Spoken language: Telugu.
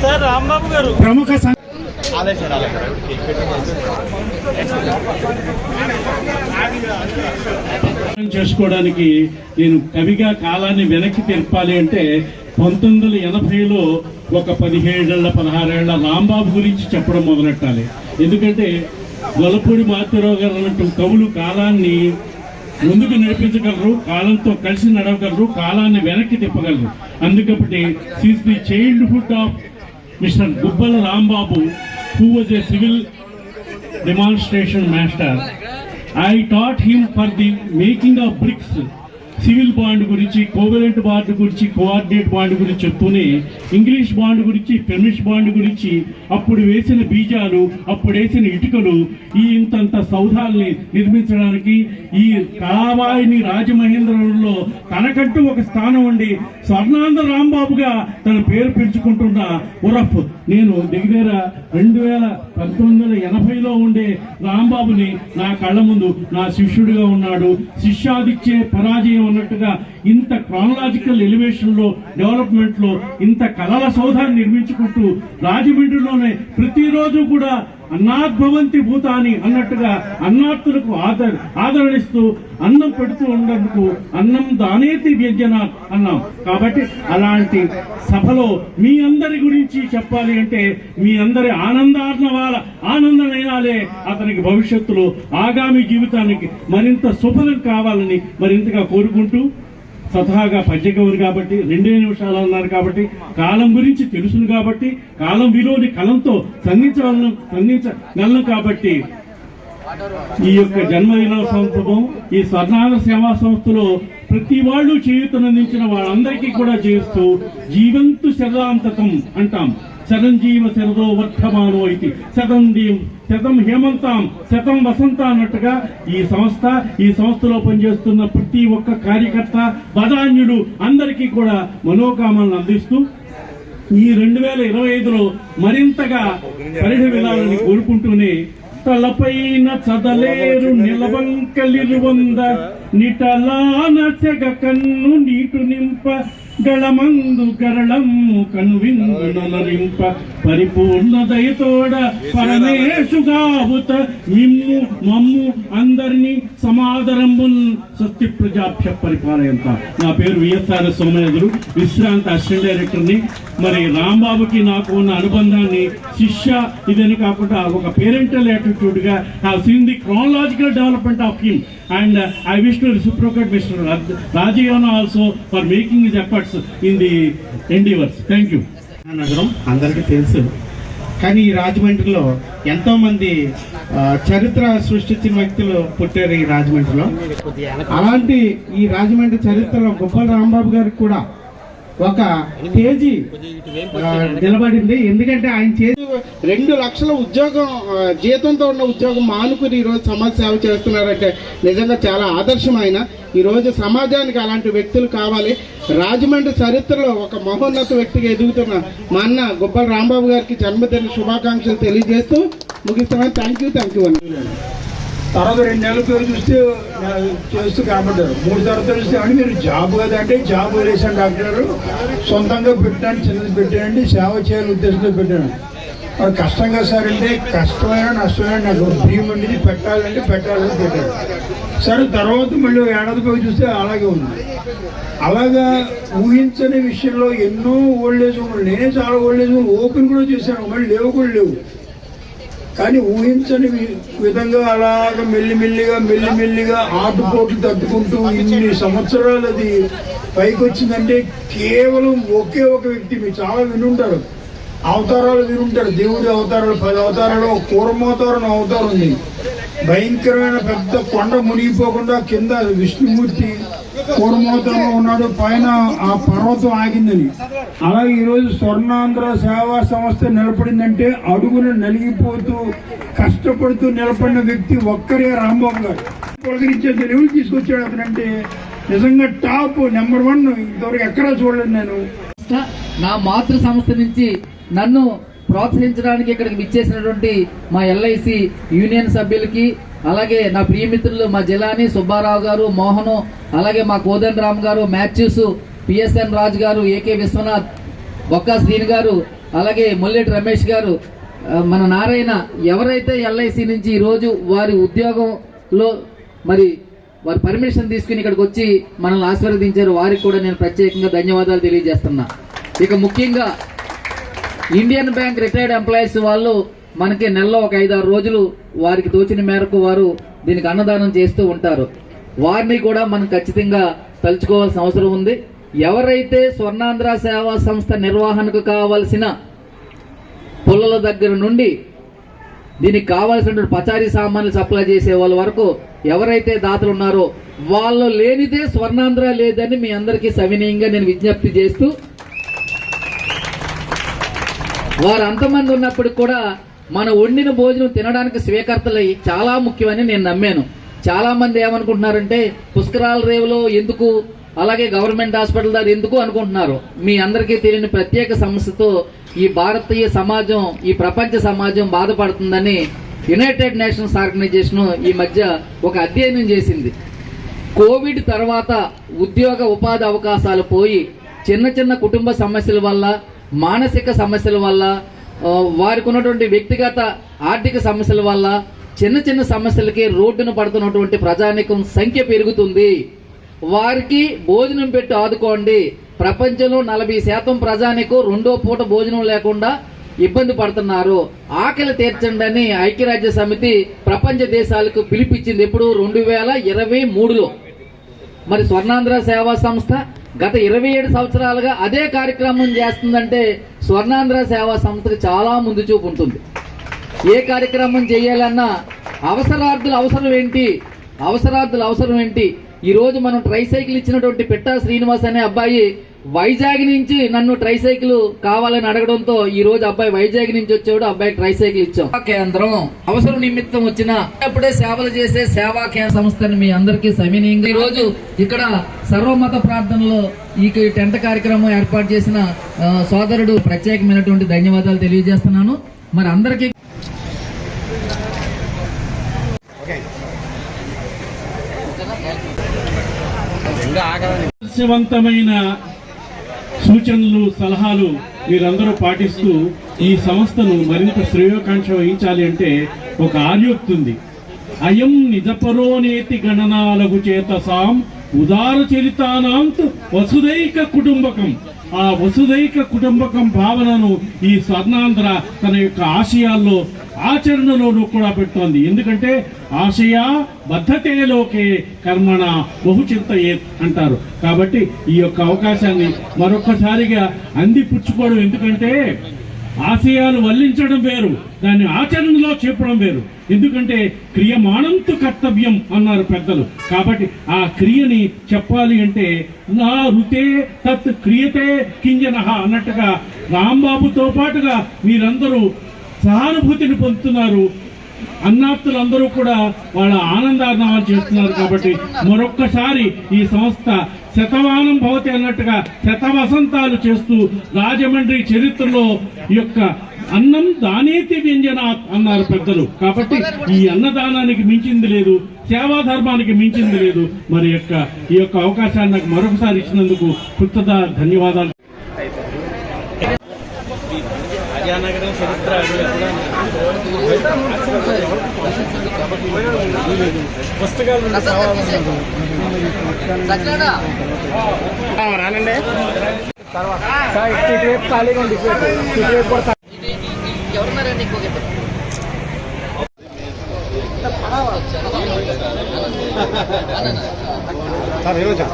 సార్ రాంబాబు గారు. ప్రముఖ చేసుకోవడానికి నేను కవిగా కాలాన్ని వెనక్కి తెలపాలి అంటే పంతొమ్మిది వందల ఎనభైలో ఒక పదిహేడేళ్ళ పదహారేళ్ళ రాంబాబు గురించి చెప్పడం మొదలెట్టాలి. ఎందుకంటే గొలపూడి మాతృరావు గారు అన్నట్టు కవులు కాలాన్ని ముందుకు నడిపించగలరు కాలంతో కలిసి నడవగలరు కాలాన్ని వెనక్కి తిప్పగలరు. అందుకప్పటి sees the childhood of mister Gubbala Rambabu who was a civil demonstration master I taught him for the making of bricks civil bond గురించి కోవలెంట్ బాండ్ గురించి కోఆర్డినేట్ బాండ్ గురించి చెప్తూనే ఇంగ్లీష్ బాండ్ గురించి ఫెమిష్ బాండ్ గురించి అప్పుడు వేసిన బీజాలు అప్పుడు వేసిన ఇటుకలు ఈ ఇంతంత సౌధాల్ని నిర్మించడానికి ఈ కళావాయిని రాజమహేంద్రంలో తనకంటూ ఒక స్థానం ఉండి స్వర్ణాంధ్ర రాంబాబుగా తన పేరు పెంచుకుంటున్న ఉరఫ్ నేను దగ్గర రెండు వేల పంతొమ్మిది వందల ఎనభైలో ఉండే రాంబాబుని నా కళ్ళ ముందు నా శిష్యుడిగా ఉన్నాడు. శిష్యాదిచ్చే పరాజయం అన్నట్టుగా ఇంత క్రానలాజికల్ ఎలివేషన్లో డెవలప్మెంట్లో ఇంత కళల సౌధాన్ని నిర్మించుకుంటూ రాజమండ్రిలోనే ప్రతిరోజు కూడా అన్నాద్భవంతి భూతాని అన్నట్టుగా అన్నార్థులకు ఆదర ఆదరణిస్తూ అన్నం పెడుతూ ఉన్నందుకు అన్నం దానేతి వ్యంజన అన్నాం. కాబట్టి అలాంటి సభలో మీ అందరి గురించి చెప్పాలి అంటే మీ అందరి ఆనందార్ణవాల ఆనందనైనాలే అతనికి భవిష్యత్తులో ఆగామి జీవితానికి మరింత శుభదం కావాలని మరింతగా కోరుకుంటూ స్వతహాగా పద్యకవులు కాబట్టి రెండే నిమిషాలు అన్నారు కాబట్టి కాలం గురించి తెలుసును కాబట్టి కాలం విలువని కలంతో సంధించగలను సంధించగలను కాబట్టి ఈ యొక్క జన్మదినోత్సవం ఈ స్వర్ణాన సేవా సంస్థలో ప్రతి వాళ్ళు చేయుతనందించిన వాళ్ళందరికీ కూడా చేస్తూ జీవంతు శరదాంతకం అంటాం. చిరంజీవ శరదో వర్ధమానో ఇది. శతం దీం శతం హేమంతాం శతం వసంత అన్నట్టుగా ఈ సంస్థ ఈ సంస్థలో పనిచేస్తున్న ప్రతి ఒక్క కార్యకర్త బదాన్యుడు అందరికీ కూడా మనోకామాలను అందిస్తూ ఈ రెండు వేల ఇరవై ఐదులో మరింతగా పరిఢవిల్లాలని కోరుకుంటూనే తలపైన చదలేరు నిలవంకలిరువంద నిటలాన నచ్చగ కన్ను నీటు నింప గళమందు గరళమ్ము కనువిందునరింప పరిపూర్ణ దయతోడ పరమేశుగావుత మిమ్ము మమ్ము అందరినీ సమాదరంబున్ సత్య ప్రజాభ్య పరిపాలయంత. నా పేరు విఎస్ఆర్ సోమయాజులు విశ్రాంత అసిస్టెంట్ డైరెక్టర్ని. మరి రాంబాబుకి నాకు ఉన్న అనుబంధాన్ని శిష్య ఇదని కాకుండా ఒక పేరెంటల్ యాటిట్యూడ్గా గా seen the chronological development of him. And I wish to reciprocate mister Rajeevan also for making his efforts in the endeavours. Thank you. నగరం అందరికీ తెలుసు. కానీ ఈ రాజమండ్రిలో ఎంతో మంది ఆ, చరిత్ర సృష్టించిన వ్యక్తులు పుట్టారు ఈ రాజమండ్రిలో. అలాంటి ఈ రాజమండ్రి చరిత్రలో గొప్పల రాంబాబు గారికి కూడా ఒక కేజీ నిలబడింది. ఎందుకంటే ఆయన చేసి రెండు లక్షల ఉద్యోగం జీతంతో ఉన్న ఉద్యోగం మానుకుని ఈరోజు సమాజ సేవ చేస్తున్నారంటే నిజంగా చాలా ఆదర్శమైన. ఈరోజు సమాజానికి అలాంటి వ్యక్తులు కావాలి. రాజమండ్రి చరిత్రలో ఒక మహోన్నత వ్యక్తిగా ఎదుగుతున్న మా అన్న గొప్పల రాంబాబు గారికి జన్మదిన శుభాకాంక్షలు తెలియజేస్తూ ముగిస్తామని థ్యాంక్ యూ థ్యాంక్ యూ అండి తర్వాత రెండు నెలల పేరు చూస్తే చేస్తూ కనబడ్డారు మూడు తర్వాత చూస్తే అని మీరు జాబ్ కదా అంటే జాబ్ వదిలేసాను డాక్టర్ సొంతంగా పెట్టాను చిన్నది పెట్టానండి సేవ చేయాలని ఉద్దేశంతో పెట్టాను. వాడు కష్టంగా సార్ అంటే కష్టమైన నష్టమైన నాకు భీమ్ అనేది పెట్టాలంటే పెట్టాలని పెట్టాను సరే తర్వాత మళ్ళీ ఏడాది పోయి చూస్తే అలాగే ఉంది. అలాగా ఊహించని విషయంలో ఎన్నో ఓల్డ్ ఏజ్ నేనే చాలా ఓల్డ్ ఓపెన్ కూడా చేశాను మళ్ళీ లేవు కూడా లేవు. కానీ ఊహించని విధంగా అలాగ మెల్లిమెల్లిగా మెల్లిమెల్లిగా ఆటుపోట్లు తట్టుకుంటూ ఇన్ని సంవత్సరాలు అది పైకి వచ్చిందంటే కేవలం ఒకే ఒక వ్యక్తి మీరు చాలా వినుంటారు. అవతారాలు వినుంటారు. దేవుడి అవతారాలు పది అవతారాలు కూరమవతారం అవతారం ఉంది. భయంకరమైన పెద్ద కొండ మునిగిపోకుండా కింద విష్ణుమూర్తి కూరమవతారంలో ఉన్నాడు. పైన ఆ పర్వతం ఆగిందని. అలాగే ఈరోజు స్వర్ణాంధ్ర సేవా సంస్థ నిలబడిందంటే అడుగులు నలిగిపోతూ కష్టపడుతూ నిలబడిన వ్యక్తి ఒక్కరే రాంబాబు గారు. పొలకరించే లెవెల్ తీసుకొచ్చాడు అతనంటే. నిజంగా టాప్ నెంబర్ వన్ ఇంతవరకు ఎక్కడా చూడలేదు నేను. నా మాతృ సంస్థ నుంచి నన్ను ప్రోత్సహించడానికి ఇక్కడికి విచ్చేసినటువంటి మా ఎల్ఐసి యూనియన్ సభ్యులకి అలాగే నా ప్రియమిత్రులు మా జిలాని సుబ్బారావు గారు మోహను అలాగే మా కోదండ్ రామ్ గారు మాథ్యూస్ పిఎస్ఎన్ రాజు గారు ఏకే విశ్వనాథ్ బొక్కా శ్రీని గారు అలాగే ముల్లెటి రమేష్ గారు. మన నారాయణ ఎవరైతే ఎల్ఐసి నుంచి ఈరోజు వారి ఉద్యోగంలో మరి వారి పర్మిషన్ తీసుకుని ఇక్కడికి వచ్చి మనల్ని ఆశీర్వదించారు వారికి కూడా నేను ప్రత్యేకంగా ధన్యవాదాలు తెలియజేస్తున్నా. ఇక ముఖ్యంగా ఇండియన్ బ్యాంక్ రిటైర్డ్ ఎంప్లాయీస్ వాళ్ళు మనకి నెలలో ఒక ఐదారు రోజులు వారికి తోచిన మేరకు వారు దీనికి అన్నదానం చేస్తూ ఉంటారు. వారిని కూడా మనం ఖచ్చితంగా తలుచుకోవాల్సిన అవసరం ఉంది. ఎవరైతే స్వర్ణాంధ్ర సేవా సంస్థ నిర్వహణకు కావాల్సిన పుల్లల దగ్గర నుండి దీనికి కావాల్సిన పచారీ సామాన్లు సప్లై చేసే వాళ్ళ వరకు ఎవరైతే దాతలు ఉన్నారో వాళ్ళు లేనిదే స్వర్ణాంధ్ర లేదని మీ అందరికీ సవినీయంగా నేను విజ్ఞప్తి చేస్తూ వారు అంతమంది ఉన్నప్పుడు కూడా మన వండిన భోజనం తినడానికి స్వీకర్తలై చాలా ముఖ్యమని నేను నమ్మాను. చాలా మంది ఏమనుకుంటున్నారంటే పుష్కరాల రేవులో ఎందుకు అలాగే గవర్నమెంట్ హాస్పిటల్ దగ్గర ఎందుకు అనుకుంటున్నారు? మీ అందరికీ తెలియని ప్రత్యేక సమస్యతో ఈ భారతీయ సమాజం ఈ ప్రపంచ సమాజం బాధపడుతుందని యునైటెడ్ నేషన్స్ ఆర్గనైజేషన్ ఈ మధ్య ఒక అధ్యయనం చేసింది. కోవిడ్ తర్వాత ఉద్యోగ ఉపాధి అవకాశాలు పోయి చిన్న చిన్న కుటుంబ సమస్యల వల్ల మానసిక సమస్యల వల్ల వారికి ఉన్నటువంటి వ్యక్తిగత ఆర్థిక సమస్యల వల్ల చిన్న చిన్న సమస్యలకి రోడ్డున పడుతున్నటువంటి ప్రజానికం సంఖ్య పెరుగుతుంది. వారికి భోజనం పెట్టి ఆదుకోండి. ప్రపంచంలో నలభై శాతం ప్రజానికు రెండో పూట భోజనం లేకుండా ఇబ్బంది పడుతున్నారు. ఆకలి తీర్చండి అని ఐక్యరాజ్య సమితి ప్రపంచ దేశాలకు పిలిపించింది ఎప్పుడు? రెండు వేల ఇరవై మూడులో. మరి స్వర్ణాంధ్ర సేవా సంస్థ గత ఇరవై ఏడు సంవత్సరాలుగా అదే కార్యక్రమం చేస్తుందంటే స్వర్ణాంధ్ర సేవా సంస్థకి చాలా ముందు చూపు ఉంటుంది. ఏ కార్యక్రమం చేయాలన్నా అవసరార్థుల అవసరం ఏంటి? అవసరార్థుల అవసరం ఏంటి? ఈరోజు మనం ట్రైసైకిల్ ఇచ్చినటువంటి పెట్టా శ్రీనివాస్ అనే అబ్బాయి వైజాగ్ నుంచి నన్ను ట్రైసైకిల్ కావాలని అడగడంతో ఈ రోజు అబ్బాయి వైజాగ్ నుంచి వచ్చాడు అబ్బాయి ట్రైసైకిల్ ఇచ్చాం. కేంద్రం అవసరం నిమిత్తం వచ్చిన అప్పుడే సేవలు చేసే సేవా కేంద్ర సంస్థని మీ అందరికీ సమీనీయంగా ఈ రోజు ఇక్కడ సర్వమత ప్రార్థనలో ఈ టెంట్ కార్యక్రమం ఏర్పాటు చేసిన సోదరుడు ప్రత్యేకమైనటువంటి ధన్యవాదాలు తెలియజేస్తున్నాను. మరి అందరికీ ఆదర్శవంతమైన సూచనలు సలహాలు మీరందరూ పాటిస్తూ ఈ సంస్థను మరింత శ్రేయోకాంక్ష వహించాలి అంటే ఒక ఆర్యోక్తి ఉంది అయం నిజపరోనేతి గణనాలకు చేత సాం ఉదార చరితానాంత్ వసుదైక కుటుంబకం. ఆ వసుదైక కుటుంబకం భావనను ఈ స్వర్ణాంధ్ర తన యొక్క ఆశయాల్లో ఆచరణలోనూ కూడా పెడుతోంది. ఎందుకంటే ఆశయ బద్ధతేలోకే కర్మణ కర్మణ బహుచింతయే అంటారు. కాబట్టి ఈ యొక్క అవకాశాన్ని మరొకసారిగా అందిపుచ్చుకోవడం ఎందుకంటే ఆశయాలు వల్లించడం వేరు దాన్ని ఆచరణలో చెప్పడం వేరు. ఎందుకంటే క్రియమాణంతు కర్తవ్యం అన్నారు పెద్దలు. కాబట్టి ఆ క్రియని చెప్పాలి అంటే నా రుతే తత్ క్రియతే కింజనహ అన్నట్టుగా రాంబాబుతో పాటుగా మీరందరూ సహానుభూతిని పొందుతున్నారు. అన్నార్థులందరూ కూడా వాళ్ళ ఆనందార్ణాలు చేస్తున్నారు కాబట్టి మరొక్కసారి ఈ సంస్థ శతమానం భవతి అన్నట్టుగా శత వసంతాలు చేస్తూ రాజమండ్రి చరిత్రలో ఈ యొక్క అన్నం దానేతి వ్యంజన అన్నారు పెద్దలు. కాబట్టి ఈ అన్నదానానికి మించింది లేదు సేవా ధర్మానికి మించింది లేదు. మరి యొక్క ఈ యొక్క అవకాశాన్ని నాకు మరొకసారి ఇచ్చినందుకు కృతజ్ఞ ధన్యవాదాలు. అజానగరం చరిత్ర పుస్తకాలు రానండి. ఖాళీగా ఉంది కూడా ఎవరున్నారండి ఇంకొక సార్ ఈరోజు